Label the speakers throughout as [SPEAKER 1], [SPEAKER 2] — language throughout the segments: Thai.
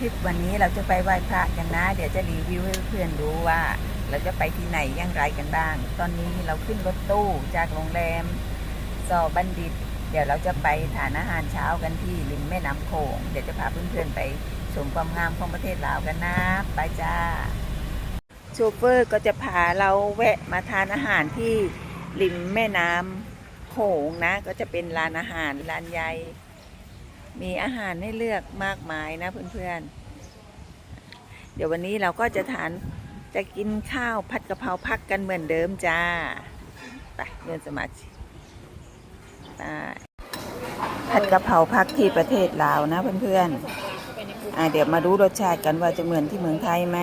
[SPEAKER 1] คลิปวันนี้เราจะไปไหว้พระกันนะ เดี๋ยวจะรีวิวให้เพื่อนดูว่า เราจะไปที่ไหนอยังไรกันบ้าง ตอนนี้เราขึ้นรถตู้จากโรงแรมสอบัณฑิต เดี๋ยวเราจะไปทานอาหารเช้ากันที่ริมแม่น้ำโขงเดี๋ยวจะพาเพื่อนๆไปชมความงามของประเทศลาวกันนะไปจ้าโชเฟอร์ก็จะพาเราแวะมาทานอาหารที่ริมแม่น้ำโขงนะ ก็จะเป็นร้านอาหารร้านใหญ่ มีอาหารให้เลือกมากมายนะเพื่อนๆ เดี๋ยววันนี้เราก็จะทานจะกินข้าวผัดกะเพราพักกันเหมือนเดิมจ้า ไปเดินสมาชิกไปผัดกะเพราพักที่ประเทศลาวนะเพื่อนๆอะเดี๋ยวมาดูรสชาติกันว่าจะเหมือนที่เมืองไทยไหม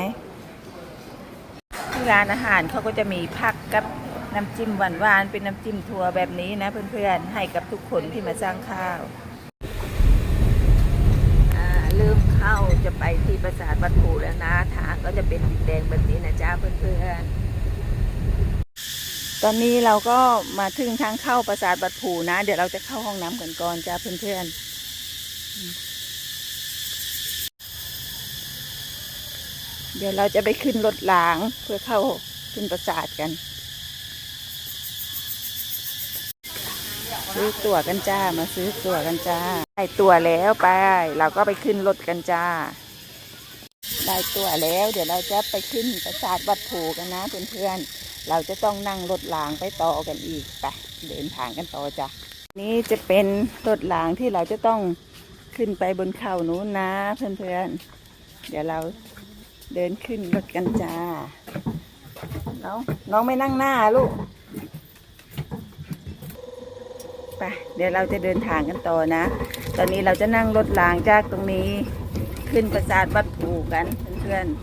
[SPEAKER 1] ที่ร้านอาหารเขาก็จะมีผักกับน้ำจิ้มหวานๆเป็นน้ำจิ้มถั่วแบบนี้นะเพื่อนๆให้กับทุกคนที่มาสร้างข้าว อ่าเริ่มเข้าจะไปที่ปราสาทวัดภูแล้วนะทางก็จะเป็นดินแดงแบบนี้นะจ๊ะเพื่อนๆ ตอนนี้เราก็มาถึงทางเข้าปราสาทวัดภูนะ เดี๋ยวเราจะเข้าห้องน้ำกันก่อนจ้าเพื่อนๆ เดี๋ยวเราจะไปขึ้นรถหลางเพื่อเข้าขึ้นปราสาทกัน ซื้อตั๋วกันจ้า มาซื้อตั๋วกันจ้า ได้ตั๋วแล้วไป เราก็ไปขึ้นรถกันจ้า ได้ตั๋วแล้ว เดี๋ยวเราจะไปขึ้นปราสาทวัดโพกันนะเพื่อนๆ เราจะต้องนั่งรถรางไปต่อกันอีกไปเดินทางกันต่อจ้ะ นี่จะเป็นรถรางที่เราจะต้องขึ้นไปบนเขานู้นนะเพื่อนๆ เดี๋ยวเราเดินขึ้นรถกันจ้า น้องน้องไม่นั่งหน้าลูก ไปเดี๋ยวเราจะเดินทางกันต่อนะ ตอนนี้เราจะนั่งรถรางจากตรงนี้ขึ้นปราสาทวัดปูกันเพื่อนๆ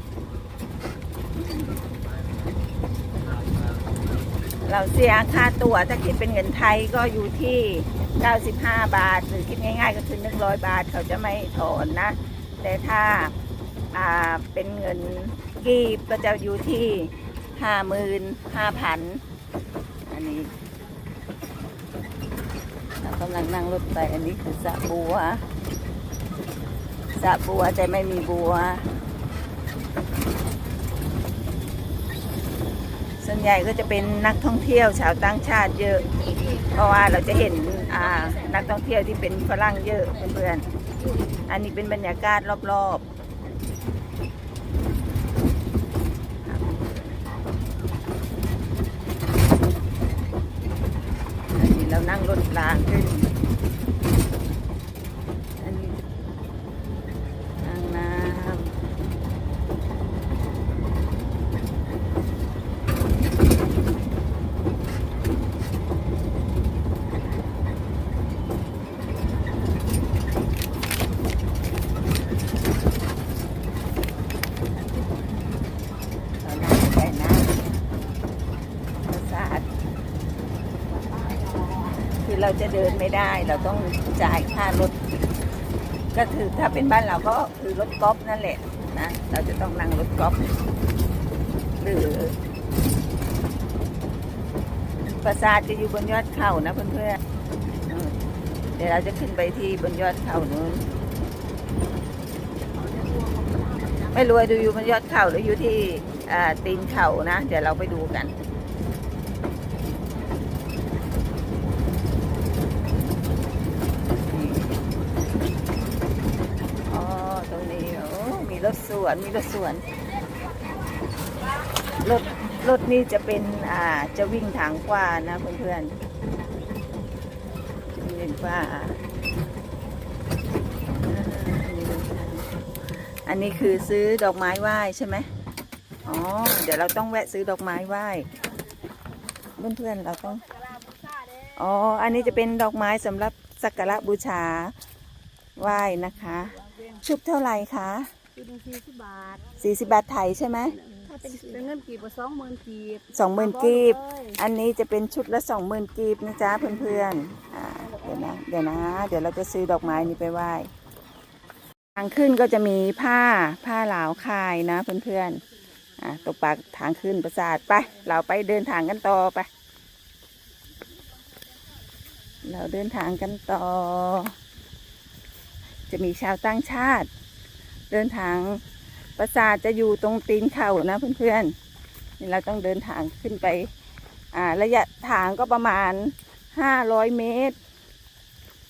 [SPEAKER 1] เราเสียค่าตั๋วถ้าคิดเป็นเงินไทยก็อยู่ที่ 95 บาท หรือคิดง่ายๆก็คือ 100 บาทเขาจะไม่ถอนนะ แต่ถ้าาเป็นเงินกีบก็จะอยู่ที่ 55,000 อันนี้ กำลังนั่งรถไป อันนี้คือสระบัวสระบัวแต่ไม่มีบัว ส่วนใหญ่ก็จะเป็นนักท่องเที่ยวชาวต่างชาติเยอะ เพราะว่าเราจะเห็นนักท่องเที่ยวที่เป็นฝรั่งเยอะเพื่อนๆ อันนี้เป็นบรรยากาศรอบๆ อันนี้ เรานั่งรถรางขึ้นอันนี้นั่งน้ำเรานั่งไปนะปราสาท คือเราจะเดินไม่ได้ เราต้องจ่ายค่ารถ ก็คือถ้าเป็นบ้านเราก็คือรถกอล์ฟนั่นแหละนะเราจะต้องนั่งรถกอล์ฟหรือปราสาทจะอยู่บนยอดเขานะเพื่อนๆอืมเดี๋ยวเราจะขึ้นไปที่บนยอดเขานู้นไม่รู้ว่าดูอยู่บนยอดเขาหรืออยู่ที่ตีนเขานะ เดี๋ยวเราไปดูกัน อ๋อ ตรงนี้ โอ้ มีร ถสวนมีรถสวนรถรถนี่จะเป็นอ่าจะวิ่งทางกว้านะเพื่อนๆจะวิ่งกว้าอ่าอันนี้คือซื้อดอกไม้ไหว้ใช่ไหมอ๋อ เดี๋ยวเราต้องแวะซื้อดอกไม้ไหว้เพื่อนๆเราต้อง อ๋อ อันนี้จะเป็นดอกไม้สำหรับสักการะบูชาไหว้นะคะ ชุบเท่าไหร่คะ
[SPEAKER 2] คือหนึ่งสี่สิบบาท
[SPEAKER 1] 40บาทไทยใช่ไหม
[SPEAKER 2] ถ้าเป็นเป็นเงินกีบก็สองหมื่นกีบ
[SPEAKER 1] สองหมื่นกีบ
[SPEAKER 2] เลย
[SPEAKER 1] อันนี้จะเป็นชุดละสองหมื่นกีบนะจ๊ะเพื่อนๆอ่าเดี๋ยวนะ เดี๋ยวนะ เดี๋ยวเราจะซื้อดอกไม้นี้ไปไหว้ ทางขึ้นก็จะมีผ้าผ้าหลาวคายนะเพื่อนๆอ่าตกปากทางขึ้นปราสาทไป เราไปเดินทางกันต่อไป เราเดินทางกันต่อ จะมีชาวต่างชาติ เดินทางปราสาทจะอยู่ตรงตีนเขานะเพื่อนๆนี่เราต้องเดินทางขึ้นไป อ่า ระยะทางก็ประมาณห้าร้อยเมตร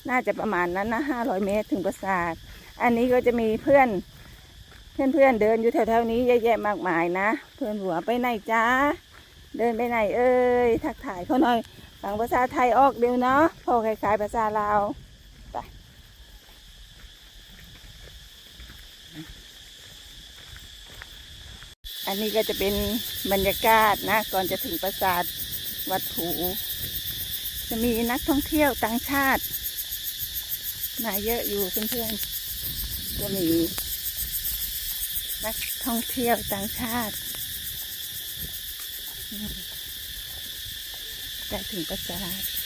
[SPEAKER 1] น่าจะประมาณนั้นนะห้าร้อยเมตรถึงปราสาท อันนี้ก็จะมีเพื่อน เพื่อนเพื่อนๆเดินอยู่แถวๆนี้เยอะแยะมากมายนะ เพื่อนหัวไปไหนจ้า เดินไปไหนเอ้ย ทักทายเขาหน่อย ฟังภาษาไทยออกเดียวเนาะพอคล้ายๆภาษาลาว อันนี้ก็จะเป็นบรรยากาศนะ ก่อนจะถึงปราสาทวัดผูจะมีนักท่องเที่ยวต่างชาติ มาเยอะอยู่เพื่อนๆจะมีนักท่องเที่ยวต่างชาติอืมใกล้ถึงปราสาท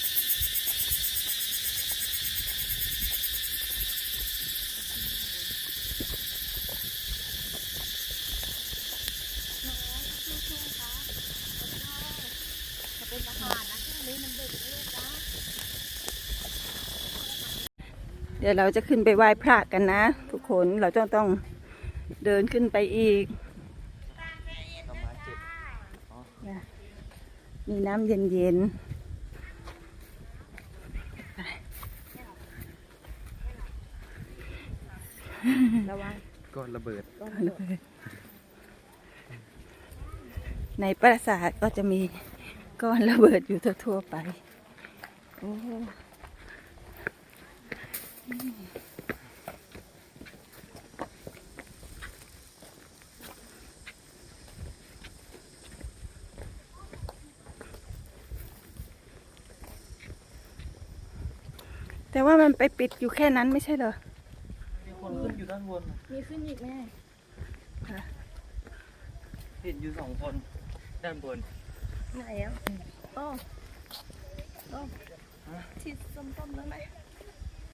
[SPEAKER 1] เดี๋ยวเราจะขึ้นไปไหว้พระกันนะ ทุกคนเราต้องต้องเดินขึ้นไปอีก มีน้ำเย็นๆระวัง
[SPEAKER 3] ก็ระเบิด
[SPEAKER 1] ในปราสาทก็จะมีก้อนระเบิดอยู่ทั่วๆไป โอ้ แต่ว่ามันไปปิดอยู่แค่นั้นไม่ใช่เหรอ
[SPEAKER 3] มีคนขึ้นอยู่ด้านบน
[SPEAKER 2] มีขึ้นอีกแม่
[SPEAKER 3] เห็นอยู่สองคนด้านบน
[SPEAKER 2] ไหนอะโอ้โอ้ที่ส้มๆนั่นไหม